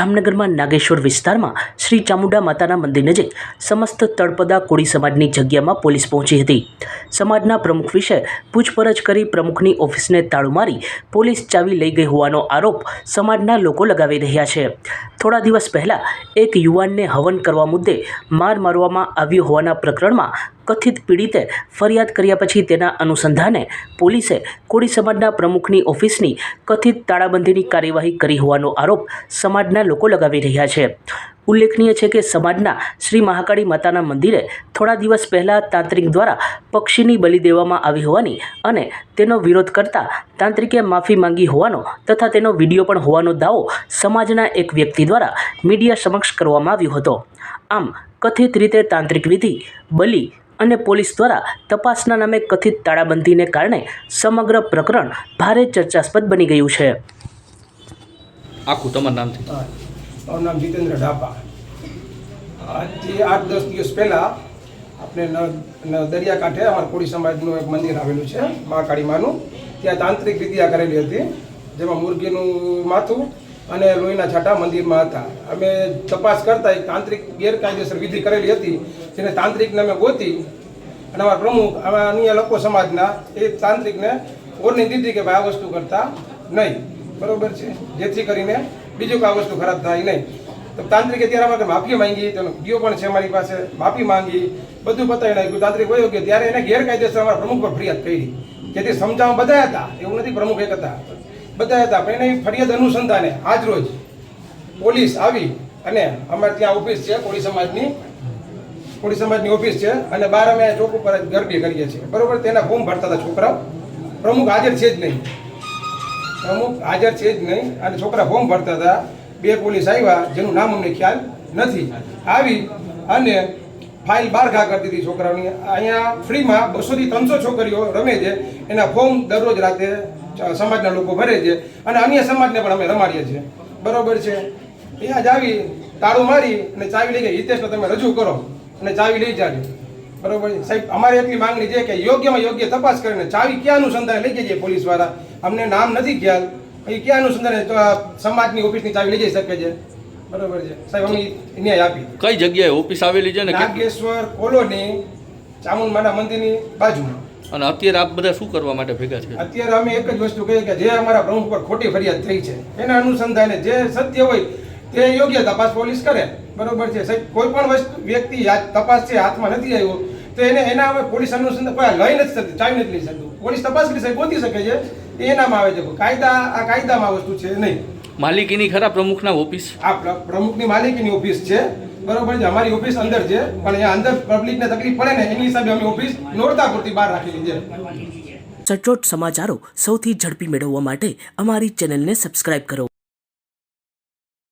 જામનગરમાં નાગેશ્વર વિસ્તારમાં શ્રી ચામુંડા માતાના મંદિર નજીક સમસ્ત તળપદા કોળી સમાજની જગ્યામાં પોલીસ પહોંચી હતી. સમાજના પ્રમુખ વિશે પૂછપરછ કરી પ્રમુખની ઓફિસને તાળું મારી પોલીસ ચાવી લઈ ગઈ હોવાનો આરોપ સમાજના લોકો લગાવી રહ્યા છે. થોડા દિવસ પહેલાં એક યુવાનને હવન કરવા મુદ્દે માર મારવામાં આવ્યો હોવાના પ્રકરણમાં કથિત પીડિતે ફરિયાદ કર્યા પછી તેના અનુસંધાને પોલીસે કોળી સમાજના પ્રમુખની ઓફિસની કથિત તાળાબંધીની કાર્યવાહી કરી હોવાનો આરોપ સમાજના લોકો લગાવી રહ્યા છે. ઉલ્લેખનીય છે કે સમાજના શ્રી મહાકાળી માતાના મંદિરે થોડા દિવસ પહેલાં તાંત્રિક દ્વારા પક્ષીની બલિ દેવામાં આવી હોવાની અને તેનો વિરોધ કરતા તાંત્રિકે માફી માંગી હોવાનો તથા તેનો વીડિયો પણ હોવાનો દાવો સમાજના એક વ્યક્તિ દ્વારા મીડિયા સમક્ષ કરવામાં આવ્યો હતો. આમ, કથિત રીતે તાંત્રિક વિધિ બલિ અને પોલીસ દ્વારા તપાસના નામે કથિત તાળાબંધીને કારણે સમગ્ર પ્રકરણ ભારે ચર્ચાસ્પદ બની ગયું છે. આખું તમારું નામ છે? મારું નામ જીતેન્દ્ર ઢાપા આજથી આઠ દસ દિવસ પહેલાં આપણે દરિયાકાંઠે અમારા કોળી સમાજનું એક મંદિર આવેલું છે મહાકાળી માનું ત્યાં તાંત્રિક વિદ્યા કરેલી હતી જેમાં મુરગીનું માથું અને લોહીના છાંટા મંદિરમાં હતા. અમે તપાસ કરતા એક તાંત્રિક ગેરકાયદેસર વિધિ કરેલી હતી, જેને તાંત્રિકને અમે ગોતી અને અમારા પ્રમુખ, આવા અન્ય લોકો સમાજના એ તાંત્રિકને ઓરની દીધી કે ભાઈ આ વસ્તુ કરતા નહીં. બરોબર છે? જેથી કરીને બીજું કોઈ આ વસ્તુ ખરાબ થાય નહીં. તો તાંત્રિકે ત્યારે અમારે માફી માંગી, તેનો વીડિયો પણ છે મારી પાસે, માફી માંગી. બધું બતાવી નાખ્યું તાંત્રિક વયો કે ત્યારે એને ગેરકાયદેસર અમારા પ્રમુખ પર ફરિયાદ કરી. જેથી સમજાવવા બધા હતા. એવું નથી પ્રમુખ એક હતા. બધા હતા. પણ એની ફરિયાદ અનુસંધાને આજ રોજ પોલીસ આવી અને અમારે ત્યાં ઓફિસ છે, કોળી સમાજની કોળી સમાજની ઓફિસ છે અને બાર અમે ચોક ઉપર ગરબી કરીએ છીએ. બરોબર? તેના ફોર્મ ભરતા હતા છોકરાઓ. પ્રમુખ હાજર છે જ નહીં. પ્રમુખ હાજર છે જ નહીં અને છોકરા ફોર્મ ભરતા હતા. બે પોલીસ આવ્યા, જેનું નામ અમને ખ્યાલ નથી. આવી અને ફાઇલ બહાર ઘા કરી દીધી છોકરાઓની. અહીંયા ફ્રીમાં બસોથી ત્રણસો છોકરીઓ રમે છે. એના ફોર્મ દરરોજ રાતે સમાજના લોકો ભરે છે અને અન્ય સમાજને પણ અમે રમાડીએ છીએ. બરોબર છે? અહીંયા જ આવી તાળું મારી અને ચાવી લઈ ગઈ. હિતેશને તમે રજૂ કરો અને ચાવી લઈ જાજો. બરોબર સાહેબ અમારે એટલી માંગણી છે કે યોગ્યમાં યોગ્ય તપાસ કરીને ચાવી ક્યાં અનુસંધાને લઈ જઈએ પોલીસવાળા અમને નામ નથી ખ્યાલ. એ ક્યાં અનુસંધાને? સમાજની ઓફિસની ચાવી લઈ જઈ શકે છે. બરોબર છે? સાહેબ અમે ન્યાય આપી કઈ જગ્યાએ? ઓફિસ આવેલી છે ને? નાગેશ્વર કોલોની ચામુંડમાના મંદિરની બાજુમાં. અને અત્યારે આપ બધા શું કરવા માટે ભેગા છે? અત્યારે અમે એક જ વસ્તુ કહીએ કે જે અમારા પ્રમુખ પર ખોટી ફરિયાદ થઈ છે એના અનુસંધાને જે સત્ય હોય તે યોગ્ય તપાસ પોલીસ કરે. બરોબર છે સાહેબ? કોઈ પણ વસ્તુ વ્યક્તિ તપાસ છે હાથમાં નથી આવ્યો તો એને એના અમે પોલીસ અનુસંધાન લઈ નથી શકતી ચાવી નથી લઈ શકતું. પોલીસ તપાસ કરી શકે ગોતી શકે છે એ એનામાં આવે છે. કાયદા આ કાયદામાં વસ્તુ છે નહીં. માલિકીની ખરા પ્રમુખના ઓફિસ? આ પ્રમુખની માલિકીની ઓફિસ છે બરોબર છે, અમારી ઓફિસ અંદર છે, પણ અહીંયા અંદર પબ્લિકને તકલીફ પડે ને, એની હિસાબે અમે ઓફિસ નોરતા પૂરતી બહાર રાખેલી છે. સચોટ સમાચારો સૌથી ઝડપી મેળવવા માટે અમારી ચેનલને સબસ્ક્રાઇબ કરો.